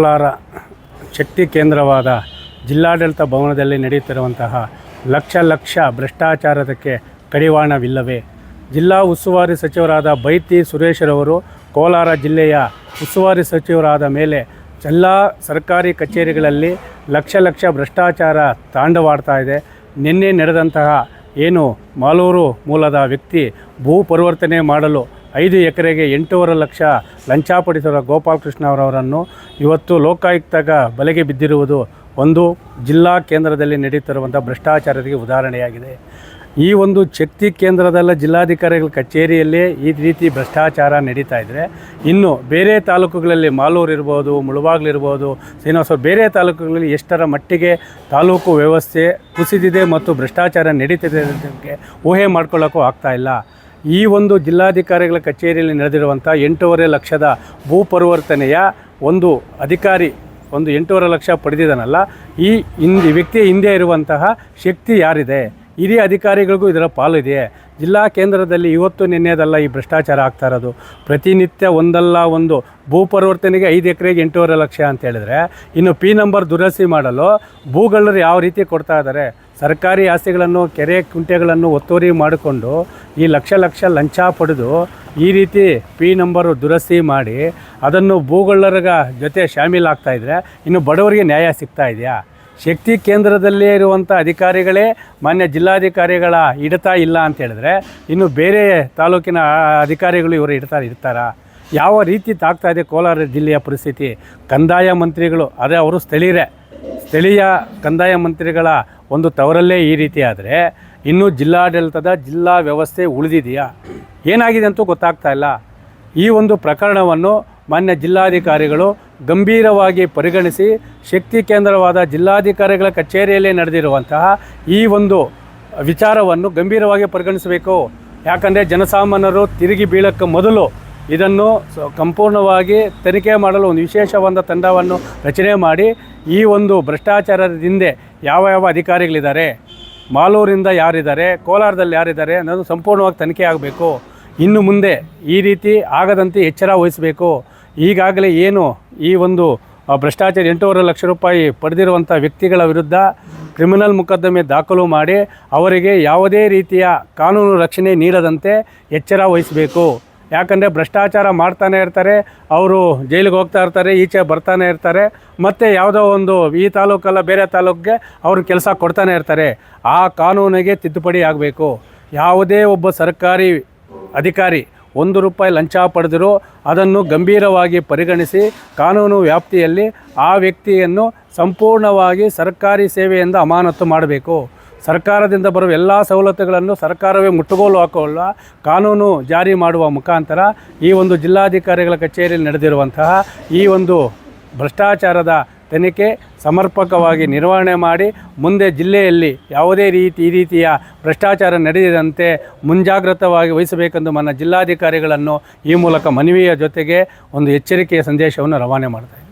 ಕೋಲಾರ ಶಕ್ತಿ ಕೇಂದ್ರವಾದ ಜಿಲ್ಲಾಡಳಿತ ಭವನದಲ್ಲಿ ನಡೆಯುತ್ತಿರುವಂತಹ ಲಕ್ಷ ಲಕ್ಷ ಭ್ರಷ್ಟಾಚಾರದಕ್ಕೆ ಕಡಿವಾಣವಿಲ್ಲವೇ? ಜಿಲ್ಲಾ ಉಸ್ತುವಾರಿ ಸಚಿವರಾದ ಬೈತಿ ಸುರೇಶ್ರವರು ಕೋಲಾರ ಜಿಲ್ಲೆಯ ಉಸ್ತುವಾರಿ ಸಚಿವರಾದ ಮೇಲೆ ಎಲ್ಲ ಸರ್ಕಾರಿ ಕಚೇರಿಗಳಲ್ಲಿ ಲಕ್ಷ ಲಕ್ಷ ಭ್ರಷ್ಟಾಚಾರ ತಾಂಡವಾಡ್ತಾ ಇದೆ. ನಿನ್ನೆ ನಡೆದಂತಹ ಏನು ಮಾಲೂರು ಮೂಲದ ವ್ಯಕ್ತಿ ಭೂ ಪರಿವರ್ತನೆ ಮಾಡಲು ಐದು ಎಕರೆಗೆ ಎಂಟೂವರೆ ಲಕ್ಷ ಲಂಚ ಪಡಿಸಿದ ಗೋಪಾಲಕೃಷ್ಣ ಅವರವರನ್ನು ಇವತ್ತು ಲೋಕಾಯುಕ್ತಗ ಬಲೆಗೆ ಬಿದ್ದಿರುವುದು ಒಂದು ಜಿಲ್ಲಾ ಕೇಂದ್ರದಲ್ಲಿ ನಡೆಯುತ್ತಿರುವಂಥ ಭ್ರಷ್ಟಾಚಾರಕ್ಕೆ ಉದಾಹರಣೆಯಾಗಿದೆ. ಈ ಒಂದು ಶಕ್ತಿ ಕೇಂದ್ರದಲ್ಲ ಜಿಲ್ಲಾಧಿಕಾರಿಗಳ ಕಚೇರಿಯಲ್ಲೇ ಈ ರೀತಿ ಭ್ರಷ್ಟಾಚಾರ ನಡೀತಾ ಇದ್ದರೆ ಇನ್ನು ಬೇರೆ ತಾಲೂಕುಗಳಲ್ಲಿ ಮಾಲೂರು ಇರ್ಬೋದು ಮುಳಬಾಗ್ಲಿರ್ಬೋದು ಶ್ರೀನಿವಾಸ ಬೇರೆ ತಾಲೂಕುಗಳಲ್ಲಿ ಎಷ್ಟರ ಮಟ್ಟಿಗೆ ತಾಲೂಕು ವ್ಯವಸ್ಥೆ ಕುಸಿದಿದೆ ಮತ್ತು ಭ್ರಷ್ಟಾಚಾರ ನಡೀತಿದೆ ಅನ್ನೋದಕ್ಕೆ ಊಹೆ ಮಾಡ್ಕೊಳ್ಳೋಕ್ಕೂ ಆಗ್ತಾ ಇಲ್ಲ. ಈ ಒಂದು ಜಿಲ್ಲಾಧಿಕಾರಿಗಳ ಕಚೇರಿಯಲ್ಲಿ ನಡೆದಿರುವಂಥ ಎಂಟೂವರೆ ಲಕ್ಷದ ಭೂ ಪರಿವರ್ತನೆಯ ಒಂದು ಅಧಿಕಾರಿ, ಒಂದು ಎಂಟೂವರೆ ಲಕ್ಷ ಪಡೆದಿದ್ದಾನಲ್ಲ, ಈ ಹಿಂದೆ ವ್ಯಕ್ತಿಯ ಹಿಂದೆ ಇರುವಂತಹ ಶಕ್ತಿ ಯಾರಿದೆ? ಹಿರಿಯ ಅಧಿಕಾರಿಗಳಿಗೂ ಇದರ ಪಾಲಿದೆ. ಜಿಲ್ಲಾ ಕೇಂದ್ರದಲ್ಲಿ ಇವತ್ತು ನಿನ್ನೆದಲ್ಲ ಈ ಭ್ರಷ್ಟಾಚಾರ ಆಗ್ತಾ ಇರೋದು. ಪ್ರತಿನಿತ್ಯ ಒಂದಲ್ಲ ಒಂದು ಭೂ ಪರಿವರ್ತನೆಗೆ ಐದು ಎಕರೆಗೆ ಎಂಟೂವರೆ ಲಕ್ಷ ಅಂತ ಹೇಳಿದ್ರೆ, ಇನ್ನು ಪಿ ನಂಬರ್ ದುರಸ್ತಿ ಮಾಡಲು ಭೂಗಳರು ಯಾವ ರೀತಿ ಕೊಡ್ತಾ ಇದ್ದಾರೆ? ಸರ್ಕಾರಿ ಆಸ್ತಿಗಳನ್ನು, ಕೆರೆ ಕುಂಟೆಗಳನ್ನು ಒತ್ತುವರಿ ಮಾಡಿಕೊಂಡು ಈ ಲಕ್ಷ ಲಕ್ಷ ಲಂಚ ಪಡೆದು ಈ ರೀತಿ ಪಿ ನಂಬರು ದುರಸ್ತಿ ಮಾಡಿ ಅದನ್ನು ಭೂಗಳರ ಜೊತೆ ಶಾಮೀಲಾಗ್ತಾ ಇದ್ದರೆ ಇನ್ನು ಬಡವರಿಗೆ ನ್ಯಾಯ ಸಿಗ್ತಾ ಇದೆಯಾ? ಶಕ್ತಿ ಕೇಂದ್ರದಲ್ಲೇ ಇರುವಂಥ ಅಧಿಕಾರಿಗಳೇ ಮಾನ್ಯ ಜಿಲ್ಲಾಧಿಕಾರಿಗಳ ಹಿಡಿತಾ ಇಲ್ಲ ಅಂತ ಹೇಳಿದ್ರೆ ಇನ್ನು ಬೇರೆ ತಾಲೂಕಿನ ಅಧಿಕಾರಿಗಳು ಇವರು ಹಿಡ್ತಾ ಇರ್ತಾರಾ? ಯಾವ ರೀತಿ ತಾಗ್ತಾ ಇದೆ ಕೋಲಾರ ಜಿಲ್ಲೆಯ ಪರಿಸ್ಥಿತಿ? ಕಂದಾಯ ಮಂತ್ರಿಗಳು ಅದೇ ಅವರು ಸ್ಥಳೀಯರೇ. ಸ್ಥಳೀಯ ಕಂದಾಯ ಮಂತ್ರಿಗಳ ಒಂದು ತವರಲ್ಲೇ ಈ ರೀತಿ ಆದರೆ, ಇನ್ನು ಜಿಲ್ಲಾಡಳಿತದ ಜಿಲ್ಲಾ ವ್ಯವಸ್ಥೆ ಉಳಿದಿದೆಯಾ? ಏನಾಗಿದೆ ಅಂತೂ ಗೊತ್ತಾಗ್ತಾ ಇಲ್ಲ. ಈ ಒಂದು ಪ್ರಕರಣವನ್ನು ಮಾನ್ಯ ಜಿಲ್ಲಾಧಿಕಾರಿಗಳು ಗಂಭೀರವಾಗಿ ಪರಿಗಣಿಸಿ, ಶಕ್ತಿ ಕೇಂದ್ರವಾದ ಜಿಲ್ಲಾಧಿಕಾರಿಗಳ ಕಚೇರಿಯಲ್ಲೇ ನಡೆದಿರುವಂತಹ ಈ ಒಂದು ವಿಚಾರವನ್ನು ಗಂಭೀರವಾಗಿ ಪರಿಗಣಿಸಬೇಕು. ಯಾಕಂದರೆ ಜನಸಾಮಾನ್ಯರು ತಿರುಗಿ ಬೀಳೋಕ್ಕೆ ಮೊದಲು ಇದನ್ನು ಸಂಪೂರ್ಣವಾಗಿ ತನಿಖೆ ಮಾಡಲು ಒಂದು ವಿಶೇಷವಾದ ತಂಡವನ್ನು ರಚನೆ ಮಾಡಿ ಈ ಒಂದು ಭ್ರಷ್ಟಾಚಾರದ ಹಿಂದೆ ಯಾವ ಯಾವ ಅಧಿಕಾರಿಗಳಿದ್ದಾರೆ, ಮಾಲೂರಿಂದ ಯಾರಿದ್ದಾರೆ, ಕೋಲಾರದಲ್ಲಿ ಯಾರಿದ್ದಾರೆ ಅನ್ನೋದು ಸಂಪೂರ್ಣವಾಗಿ ತನಿಖೆ ಆಗಬೇಕು. ಇನ್ನು ಮುಂದೆ ಈ ರೀತಿ ಆಗದಂತೆ ಎಚ್ಚರ ವಹಿಸಬೇಕು. ಈಗಾಗಲೇ ಏನು ಈ ಒಂದು ಭ್ರಷ್ಟಾಚಾರ ಎಂಟೂವರೆ ಲಕ್ಷ ರೂಪಾಯಿ ಪಡೆದಿರುವಂಥ ವ್ಯಕ್ತಿಗಳ ವಿರುದ್ಧ ಕ್ರಿಮಿನಲ್ ಮೊಕದ್ದಮೆ ದಾಖಲು ಮಾಡಿ ಅವರಿಗೆ ಯಾವುದೇ ರೀತಿಯ ಕಾನೂನು ರಕ್ಷಣೆ ನೀಡದಂತೆ ಎಚ್ಚರ ವಹಿಸಬೇಕು. ಯಾಕಂದರೆ ಭ್ರಷ್ಟಾಚಾರ ಮಾಡ್ತಾನೆ ಇರ್ತಾರೆ, ಅವರು ಜೈಲಿಗೆ ಹೋಗ್ತಾ ಇರ್ತಾರೆ, ಈಚೆ ಬರ್ತಾನೆ ಇರ್ತಾರೆ, ಮತ್ತು ಯಾವುದೋ ಒಂದು ಈ ತಾಲೂಕಲ್ಲ ಬೇರೆ ತಾಲೂಕಿಗೆ ಅವರು ಕೆಲಸ ಕೊಡ್ತಾನೆ ಇರ್ತಾರೆ. ಆ ಕಾನೂನಿಗೆ ತಿದ್ದುಪಡಿ ಆಗಬೇಕು. ಯಾವುದೇ ಒಬ್ಬ ಸರ್ಕಾರಿ ಅಧಿಕಾರಿ ಒಂದು ರೂಪಾಯಿ ಲಂಚ ಪಡೆದರೂ ಅದನ್ನು ಗಂಭೀರವಾಗಿ ಪರಿಗಣಿಸಿ ಕಾನೂನು ವ್ಯಾಪ್ತಿಯಲ್ಲಿ ಆ ವ್ಯಕ್ತಿಯನ್ನು ಸಂಪೂರ್ಣವಾಗಿ ಸರ್ಕಾರಿ ಸೇವೆಯಿಂದ ಅಮಾನತು ಮಾಡಬೇಕು. ಸರ್ಕಾರದಿಂದ ಬರುವ ಎಲ್ಲ ಸವಲತ್ತುಗಳನ್ನು ಸರ್ಕಾರವೇ ಮುಟ್ಟುಗೋಲು ಹಾಕೋಲ್ಲ, ಕಾನೂನು ಜಾರಿ ಮಾಡುವ ಮುಖಾಂತರ ಈ ಒಂದು ಜಿಲ್ಲಾಧಿಕಾರಿಗಳ ಕಚೇರಿಯಲ್ಲಿ ನಡೆದಿರುವಂತಹ ಈ ಒಂದು ಭ್ರಷ್ಟಾಚಾರದ ತನಿಖೆ ಸಮರ್ಪಕವಾಗಿ ನಿರ್ವಹಣೆ ಮಾಡಿ ಮುಂದೆ ಜಿಲ್ಲೆಯಲ್ಲಿ ಯಾವುದೇ ರೀತಿ ಈ ರೀತಿಯ ಭ್ರಷ್ಟಾಚಾರ ನಡೆಯದಂತೆ ಮುಂಜಾಗ್ರತವಾಗಿ ವಹಿಸಬೇಕೆಂದು ನನ್ನ ಜಿಲ್ಲಾಧಿಕಾರಿಗಳನ್ನು ಈ ಮೂಲಕ ಮನವಿಯ ಜೊತೆಗೆ ಒಂದು ಎಚ್ಚರಿಕೆಯ ಸಂದೇಶವನ್ನು ರವಾನೆ ಮಾಡ್ತಾ